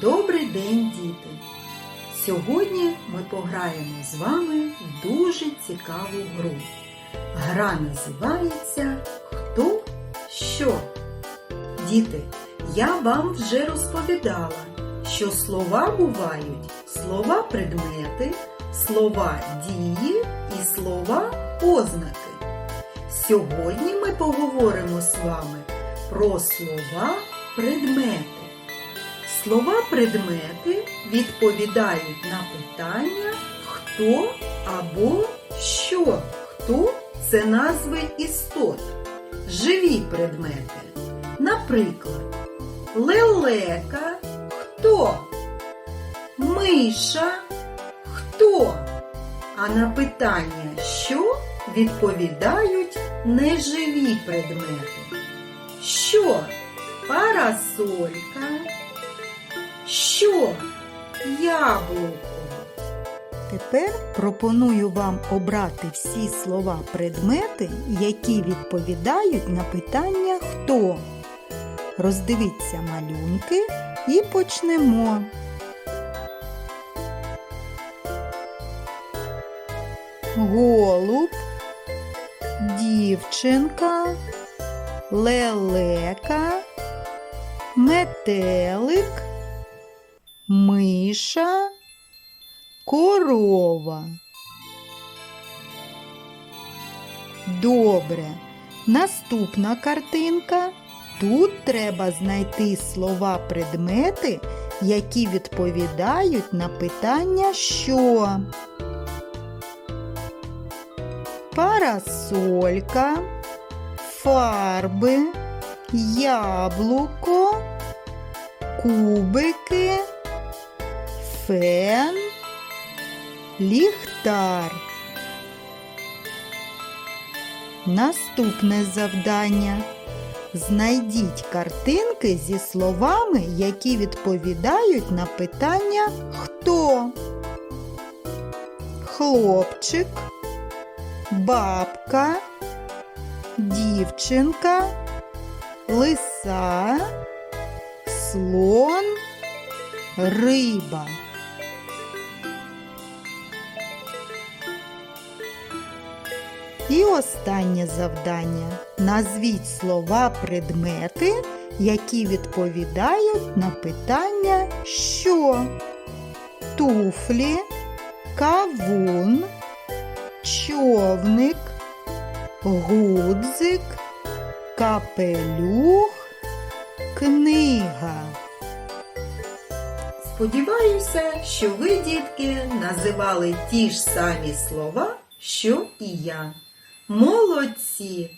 Добрий день, діти! Сьогодні ми пограємо з вами в дуже цікаву гру. Гра називається Хто що? Діти, я вам вже розповідала, що слова бувають слова предмети, слова дії і слова ознаки. Сьогодні ми поговоримо з вами про слова предмети. Слова предмети відповідають на питання хто або що. Хто це назви істот. Живі предмети. Наприклад, лелека хто? Миша хто? А на питання що відповідають неживі предмети. Що? Парасолька. Що? Яблуко. Тепер пропоную вам обрати всі слова предмети, які відповідають на питання хто. Роздивіться малюнки і почнемо. Голуб, дівчинка, лелека, метелик, миша, корова. Добре. Наступна картинка. Тут треба знайти слова предмети, які відповідають на питання що. Парасолька, фарби, яблуко, кубики, фен, ліхтар. Наступне завдання. Знайдіть картинки зі словами, які відповідають на питання хто. Хлопчик, бабка, дівчинка, лиса, слон, риба. І останнє завдання. Назвіть слова предмети, які відповідають на питання що. Туфлі, кавун, човник, гудзик, капелюх, книга. Сподіваюся, що ви, дітки, називали ті ж самі слова, що і я. Молодці!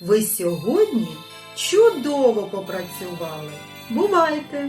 Ви сьогодні чудово попрацювали. Бувайте!